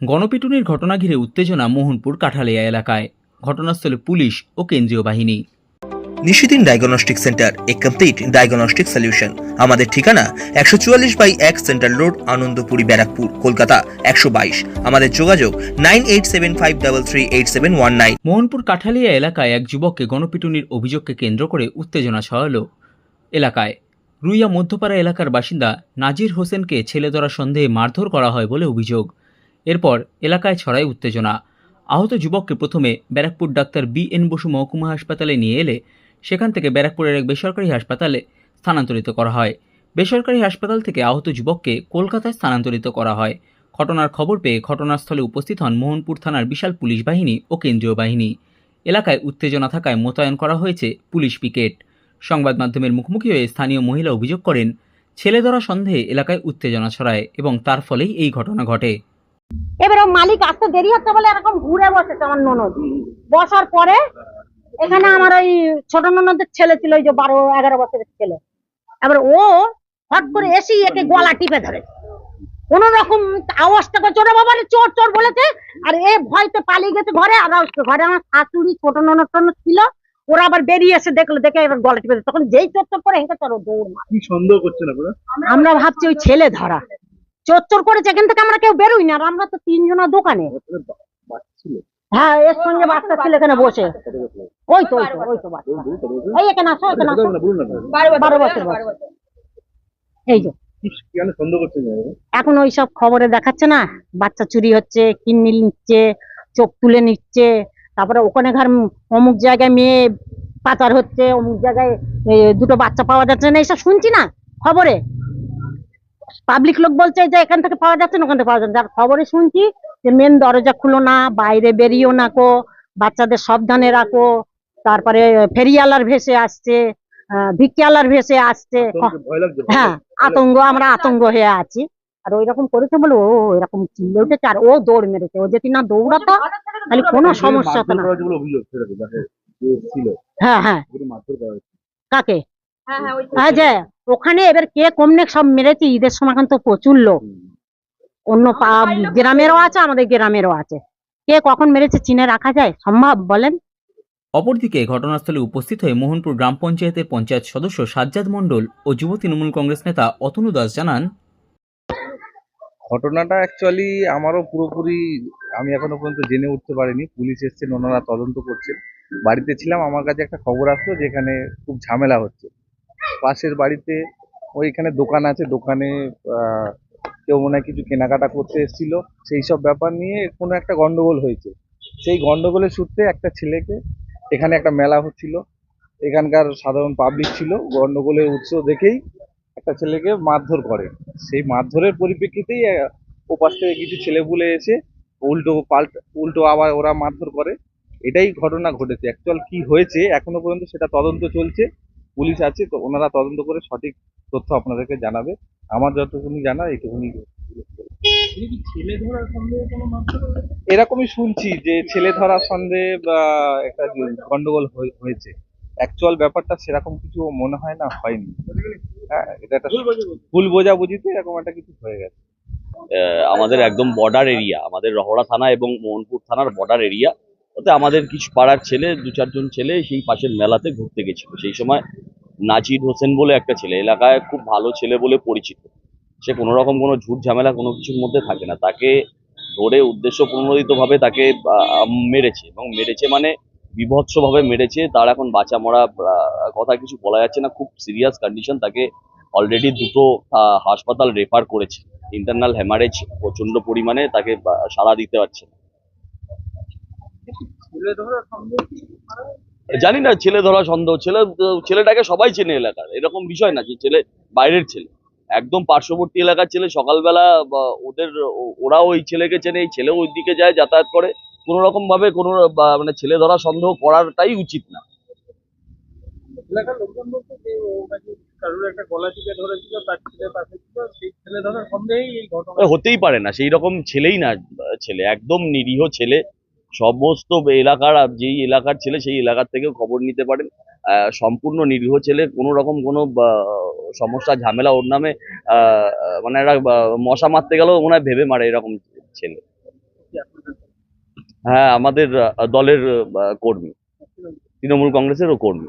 গণপিটুনির ঘটনা ঘিরে উত্তেজনা মোহনপুর কাঠালিয়া এলাকায়। ঘটনাস্থলে পুলিশ ও কেন্দ্রীয় বাহিনী। নিশিদিন ডায়াগনস্টিক সেন্টার এ কমপ্লিট ডায়াগনস্টিক সলিউশন। আমাদের ঠিকানা একশো চুয়াল্লিশ বাই এক সেন্ট্রাল রোড আনন্দপুরি ব্যারাকপুর কলকাতা একশো বাইশ। আমাদের যোগাযোগ nine eight seven five double three eight seven one nine. Mohanpur Kathalia এলাকায় এক যুবককে গণপিটুনির অভিযোগকে কেন্দ্র করে উত্তেজনা ছড়াল এলাকায়। রুইয়া মধ্যপাড়া এলাকার বাসিন্দা নাজির হোসেনকে ছেলে ধরা সন্দেহে মারধর করা হয় বলে অভিযোগ। এরপর এলাকায় ছড়ায় উত্তেজনা। আহত যুবককে প্রথমে Barrackpore doctor B N Basu মহকুমা হাসপাতালে নিয়ে এলে, সেখান থেকে ব্যারাকপুরের এক বেসরকারি হাসপাতালে স্থানান্তরিত করা হয়। বেসরকারি হাসপাতাল থেকে আহত যুবককে কলকাতায় স্থানান্তরিত করা হয়। ঘটনার খবর পেয়ে ঘটনাস্থলে উপস্থিত হন মোহনপুর থানার বিশাল পুলিশ বাহিনী ও কেন্দ্রীয় বাহিনী। এলাকায় উত্তেজনা থাকায় মোতায়েন করা হয়েছে পুলিশ পিকেট। সংবাদ মাধ্যমের মুখোমুখি হয়ে স্থানীয় মহিলা অভিযোগ করেন ছেলে ধরা সন্দেহে এলাকায় উত্তেজনা ছড়ায় এবং তার ফলেই এই ঘটনা ঘটে। এবারে মালিক আসতে দেরি হচ্ছে বলে এরকম ঘুরে বসেছে আমার ননদ। বসার পরে এখানে আমার ওই ছোট ননদের ছেলে ছিল ওই যে বারো এগারো বছরের ছেলে। এবার ও হট করে এসেই একে গলা টিপে ধরে। কোন রকম আওয়াজটা করে চোরে বাবারে চোর চোর বলেছে আর এ ভয়তে পালিয়ে গেছে ঘরে। আর ঘরে আমার শাশুড়ি ছোট ননদ টনদ ছিল ওরা আবার বেরিয়ে এসে দেখল দেখে এবার গলা টিপে ধরে। তখন যেই চোর চোর করে হেঁটে চলো দৌড় কি সন্দেহ আমরা ভাবছি ওই ছেলে ধরা। চোর করেছে, এখান থেকে আমরা কেউ বেরোই না আমরা তো তিনজনা দোকানে। হ্যাঁ এর সঙ্গে বাচ্চা ছিল এখানে বসে। ওই তো ওই তো এই এখানে যে? এখন ওই সব খবরে দেখাচ্ছে না, বাচ্চা চুরি হচ্ছে, কিডনি নিচ্ছে, চোখ তুলে নিচ্ছে, তারপরে ওখানে ঘর অমুক জায়গায় মেয়ে পাচার হচ্ছে, অমুক জায়গায় দুটো বাচ্চা পাওয়া যাচ্ছে না, এইসব শুনছি না খবরে। পাবলিক লোক বলছে যে এখান থেকে পাওয়া যাচ্ছে না ওখান থেকে পাওয়া যাচ্ছে। আর খবরে শুনছি যে মেন দরজা খুলো না বাইরে বেরিয়েও না কো বাচ্চাদের সাবধানে রাখো। তারপরে ফেরিয়ালার ভেসে আসছে আহ, ভিক্ষালার ভেসে আসছে। হ্যাঁ আতঙ্ক আমরা আতঙ্ক হয়ে আছি। আর ওই রকম করেছে বলে ও এরকম চিল্লে উঠেছে আর ও দৌড় মেরেছে। ও যদি না দৌড়াতো তাহলে কোনো সমস্যা হতো না। ছিল হ্যাঁ হ্যাঁ। কাকে? হ্যাঁ যে ওখানে এবার কে কমনে সব মেরেছে ঈদের সময় এখন তো প্রচুর লোক। অন্য গ্রামেরও আছে আমাদের গ্রামেরও আছে। কে কখন মেরেছে চিনে রাখা যায়? সম্ভব বলেন। অপরদিকে ঘটনাস্থলে উপস্থিত হয়ে মোহনপুর গ্রাম পঞ্চায়েতের পঞ্চায়েত সদস্য সাজ্জাদ মণ্ডল ও যুব তৃণমূল কংগ্রেস নেতা অতনু দাস জানান ঘটনাটা অ্যাকচুয়ালি আমারও পুরোপুরি আমি এখনও পর্যন্ত জেনে উঠতে পারিনি। পুলিশ এসছেন ওনারা তদন্ত করছেন। বাড়িতে ছিলাম আমার কাছে একটা খবর আসলো যেখানে খুব ঝামেলা হচ্ছে। পাশের বাড়িতে ওইখানে দোকান আছে, দোকানে কেউ মনে হয় কিছু কেনাকাটা করতে এসেছিল। সেই সব ব্যাপার নিয়ে কোনো একটা গন্ডগোল হয়েছে। সেই গন্ডগোলের সূত্রে একটা ছেলেকে এখানে একটা মেলা হচ্ছিল। এখানকার সাধারণ পাবলিক ছিল। গন্ডগোলের উৎস দেখেই একটা ছেলেকে মারধর করে। সেই মারধরের পরিপ্রেক্ষিতেই ওপাশ থেকে কিছু ছেলেপুলে এসে উল্টো পাল্টা, উল্টো আবার ওরা মারধর করে। এটাই ঘটনা ঘটেছে। অ্যাকচুয়াল কি হয়েছে এখনও পর্যন্ত সেটা তদন্ত চলছে। পুলিশ আছে তো ওনারা তদন্ত করে সঠিক তথ্য আপনাদেরকে জানাবে। আমার যতটুকুনি জানা এইটুকুনি এরকমই শুনছি যে ছেলে ধরা সন্দেহে বা একটা গন্ডগোল হয়ে- হয়েছে। অ্যাকচুয়াল ব্যাপারটা সেরকম কিছু মনে হয় না হয়নি। হ্যাঁ এটা একটা ভুল বোঝাবুঝিতে এরকম একটা কিছু হয়ে গেছে। আহ, আমাদের একদম বর্ডার এরিয়া আমাদের রহড়া থানা এবং মোহনপুর থানার বর্ডার এরিয়া ওতে আমাদের কিছু পাড়ার ছেলে, দু চারজন ছেলে সেই পাশের মেলাতে ঘুরতে গেছিল। সেই সময় নাজির হোসেন বলে একটা ছেলে, এলাকায় খুব ভালো ছেলে বলে পরিচিত। সে কোনো রকম কোনো ঝুট ঝামেলা কোনো কিছুর মধ্যে থাকে না। তাকে ধরে উদ্দেশ্য প্রণোদিতভাবে তাকে মেরেছে এবং মেরেছে মানে বিভৎসভাবে মেরেছে। তার এখন বাঁচা মরা কথা কিছু বলা যাচ্ছে না। খুব সিরিয়াস কন্ডিশন তাকে অলরেডি দুটো হাসপাতাল রেফার করেছে। ইন্টারনাল হ্যামারেজ প্রচণ্ড পরিমাণে তাকে সাড়া দিতে পারছে না। জানি না ছেলে ধরা সন্দেহ। ছেলে ছেলেটাকে সবাই চেনে এলাকার। এরকম বিষয় না যে ছেলে বাইরের ছেলে। একদম পার্শ্ববর্তী এলাকার ছেলে সকালবেলা বা ওদের ওরা ওই ছেলেকে চেনে এই ছেলেও ওই দিকে যায় যাতায়াত করে। কোনো রকম ভাবে কোনো মানে ছেলে ধরা সন্দেহ করাটাই উচিত না। ছেলে ছিল ছেলে হতেই পারে না সেই রকম ছেলেই না ছেলে। একদম নিরীহ ছেলে। সমস্ত এলাকার, যেই এলাকার ছেলে সেই এলাকার থেকেও খবর নিতে পারেন। সম্পূর্ণ নিরীহ ছেলে, কোনো রকম কোনো সমস্যা, ঝামেলা ওর নামে মানে একটা মশা মারতে গেলেও মনে হয় ভেবে মারে এরকম ছেলে। হ্যাঁ আমাদের দলের কর্মী। তৃণমূল কংগ্রেসেরও কর্মী।